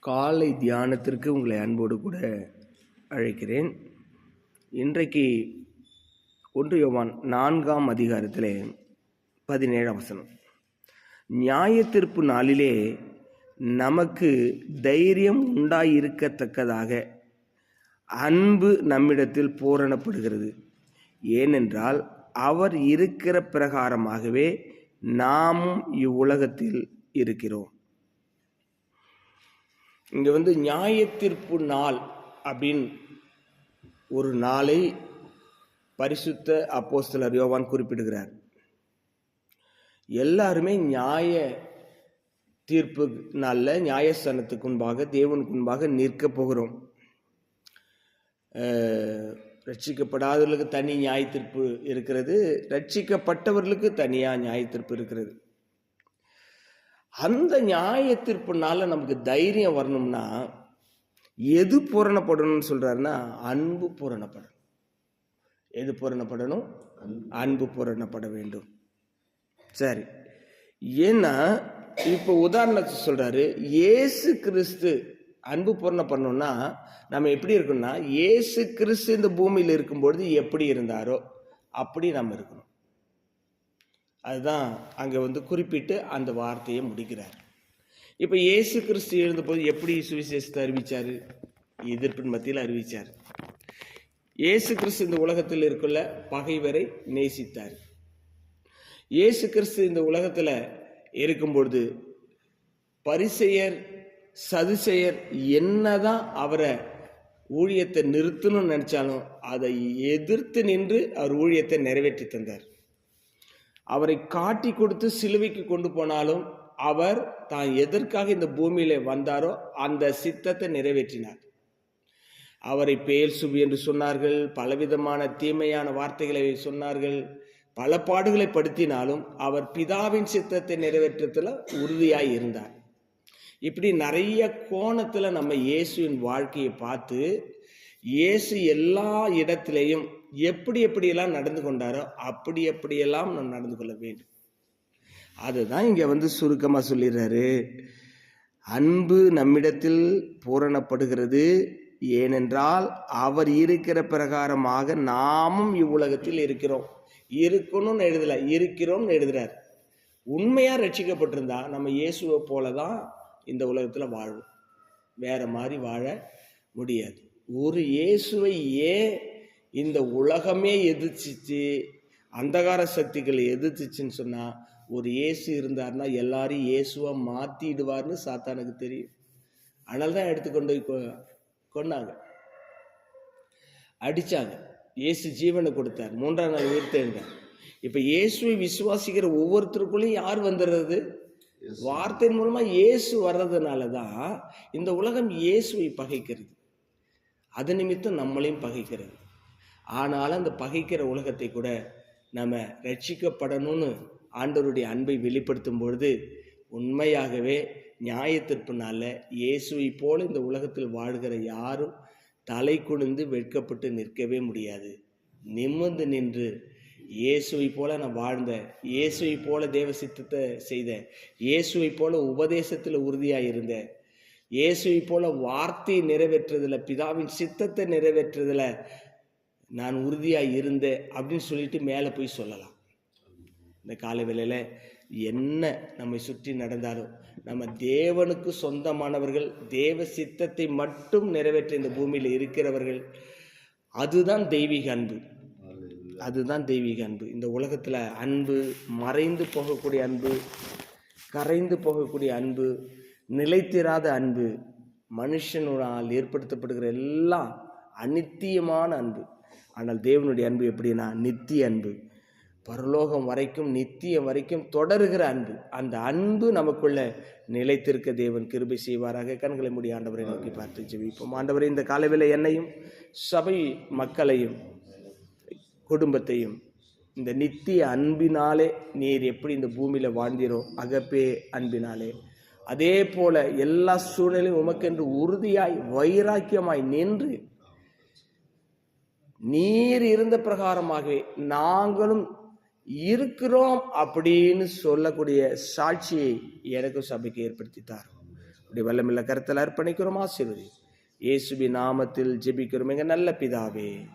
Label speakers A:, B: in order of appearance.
A: காலை தியானத்திற்கு உங்களை அன்போடு கூட அழைக்கிறேன். இன்றைக்கு ஒன்று யோவான் நான்காம் அதிகாரத்திலே பதினேழாம் வசனம். நியாயத்தீர்ப்பு நாளிலே நமக்கு தைரியம் உண்டாயிருக்கத்தக்கதாக அன்பு நம்மிடத்தில் பூரணப்படுகிறது. ஏனென்றால் அவர் இருக்கிற பிரகாரமாகவே நாமும் இவ்வுலகத்தில் இருக்கிறோம். இங்கே வந்து நியாயத்தீர்ப்பு நாள் அப்படின்னு ஒரு நாளை பரிசுத்த அப்போஸ்தலர் யோவான் குறிப்பிடுகிறார். எல்லாருமே நியாய தீர்ப்பு நாளில் நியாயஸ்தானத்துக்கு முன்பாக தேவனுக்கு முன்பாக நிற்க போகிறோம். ரட்சிக்கப்படாதவர்களுக்கு தனி நியாய தீர்ப்பு இருக்கிறது ரட்சிக்கப்பட்டவர்களுக்கு தனியாக நியாய தீர்ப்பு இருக்கிறது. அந்த நியாய தீர்ப்புனால நமக்கு தைரியம் வரணும்னா எது பூரணப்படணும்னு சொல்கிறாருன்னா அன்பு பூரணப்படணும். எது பூரணப்படணும்? அன்பு பூரணப்பட வேண்டும். சரி. ஏன்னா இப்போ உதாரணத்துக்கு சொல்கிறாரு ஏசு கிறிஸ்து அன்பு பூரணம் பண்ணோம்னா நம்ம எப்படி இருக்கணும்னா ஏசு கிறிஸ்து இந்த பூமியில் இருக்கும்பொழுது எப்படி இருந்தாரோ அப்படி நம்ம இருக்கணும். அதுதான் அங்கே வந்து குறிப்பிட்டு அந்த வார்த்தையை முடிக்கிறார். இப்போ இயேசு கிறிஸ்து எழுந்தபோது எப்படி சுவிசேஷத்தை அறிவிச்சார்? எதிர்ப்பின் மத்தியில் அறிவிச்சார். இயேசு கிறிஸ்து இந்த உலகத்தில் இருக்குள்ள பகைவரை நேசித்தார். இயேசு கிறிஸ்து இந்த உலகத்தில் இருக்கும்பொழுது பரிசெயர் சதுசெயர் என்னதான் அவரை ஊழியத்தை நிறுத்தணும்னு நினச்சாலும் அதை எதிர்த்து நின்று அவர் ஊழியத்தை நிறைவேற்றி தந்தார். அவரை காட்டி கொடுத்து சிலுவைக்கு கொண்டு போனாலும் அவர் தான் எதற்காக இந்த பூமியில வந்தாரோ அந்த சித்தத்தை நிறைவேற்றினார். அவரை பேர் சுபி என்று சொன்னார்கள் பலவிதமான தீமையான வார்த்தைகளை சொன்னார்கள் பல பாடுகளை படுத்தினாலும் அவர் பிதாவின் சித்தத்தை நிறைவேற்றத்தில் உறுதியாய் இருந்தார். இப்படி நிறைய கோணத்தில் நம்ம இயேசுவின் வாழ்க்கையை பார்த்து இயேசு எல்லா இடத்திலையும் எப்படி எப்படியெல்லாம் நடந்து கொண்டாரோ அப்படி எப்படியெல்லாம் நாம் நடந்து கொள்ள வேண்டும். அதுதான் இங்கே வந்து சுருக்கமாக சொல்லிடுறாரு. அன்பு நம்மிடத்தில் பூரணப்படுகிறது. ஏனென்றால் அவர் இருக்கிற பிரகாரமாக நாமும் இவ்வுலகத்தில் இருக்கிறோம். இருக்கணும்னு எழுதல இருக்கிறோம்னு எழுதுறார். உண்மையாக ரட்சிக்கப்பட்டிருந்தா நம்ம இயேசுவை போல தான் இந்த உலகத்தில் வாழும் வேற மாதிரி வாழ முடியாது. ஒரு இயேசுவை ஏன் இந்த உலகமே எதிர்த்துச்சு அந்தகார சக்திகளை எதிர்த்துச்சுன்னு சொன்னா ஒரு இயேசு இருந்தார்னா எல்லாரையும் இயேசுவா மாத்திடுவார்னு சாத்தானுக்கு தெரியும். அதனால தான் எடுத்துக்கொண்டு போய் கொ- கொன்னாங்க. அடிச்சாங்க. இயேசு ஜீவனை கொடுத்தார். மூன்றாம் நாள் உயிர்த்தெழுந்தார் இப்ப இயேசுவை விசுவாசிக்கிற ஒவ்வொருத்தருக்குள்ளேயும் யார் வந்துடுறது வார்த்தையின் மூலமா இயேசு வர்றதுனால தான் இந்த உலகம் இயேசுவை பகைக்கிறது. அது நிமித்தம் நம்மளையும் பகைக்கிறது. ஆனாலும் அந்த பகைக்கிற உலகத்தை கூட நம்ம ரட்சிக்கப்படணும்னு ஆண்டவருடைய அன்பை வெளிப்படுத்தும் பொழுது உண்மையாகவே நியாயத்திற்பனால இயேசுவை போல இந்த உலகத்தில் வாழ்கிற யாரும் தலை குனிந்து வெட்கப்பட்டு நிற்கவே முடியாது. நிமிர்ந்து நின்று இயேசுவை போல நான் வாழ்ந்த இயேசுவை போல தேவ சித்தத்தை செய்த இயேசுவை போல உபதேசத்தில் உறுதியாக இருந்தேன் இயேசுவை போல வார்த்தையை நிறைவேற்றுறதில் பிதாவின் சித்தத்தை நிறைவேற்றுறதில் நான் உறுதியாக இருந்தேன் அப்படின்னு சொல்லிட்டு மேலே போய் சொல்லலாம். இந்த காலை வேளையில் என்ன நம்மை சுற்றி நடந்தாலும் நம்ம தேவனுக்கு சொந்தமானவர்கள் தேவ சித்தத்தை மட்டும் நிறைவேற்ற இந்த பூமியில் இருக்கிறவர்கள் அதுதான் தெய்வீக அன்பு. அதுதான் தெய்வீக அன்பு. இந்த உலகத்தில் அன்பு மறைந்து போகக்கூடிய அன்பு கரைந்து போகக்கூடிய அன்பு நிலைத்திராத அன்பு மனுஷனால் ஏற்படுத்தப்படுகிற எல்லாம் அநித்தியமான அன்பு. ஆனால் தேவனுடைய அன்பு எப்படின்னா நித்திய அன்பு. பரலோகம் வரைக்கும் நித்தியம் வரைக்கும் தொடருகிற அன்பு. அந்த அன்பு நமக்குள்ள நிலைத்திருக்க தேவன் கிருபை செய்வாராக. கண்களை முடிய ஆண்டவரை நோக்கி பார்த்து ஜெபிப்போம். ஆண்டவரை இந்த காலவில் என்னையும் சபை மக்களையும் குடும்பத்தையும் இந்த நித்திய அன்பினாலே நீர் எப்படி இந்த பூமியில் வாழ்ந்தீரோ அகப்பே அன்பினாலே. அதே போல எல்லா சூழ்நிலையும் உமக்கென்று உறுதியாய் வைராக்கியமாய் நின்று நீர் இருந்த பிரகாரமாகவே நாங்களும் இருக்கிறோம் அப்படின்னு சொல்லக்கூடிய சாட்சியை எனக்கும் சபைக்கு ஏற்படுத்தி தாரும் இப்படி வல்லமில்ல கருத்தில் அர்ப்பணிக்கிறோம் ஆசீர்வதி இயேசுபி நாமத்தில் ஜெபிக்கிறோம். எங்க நல்ல பிதாவே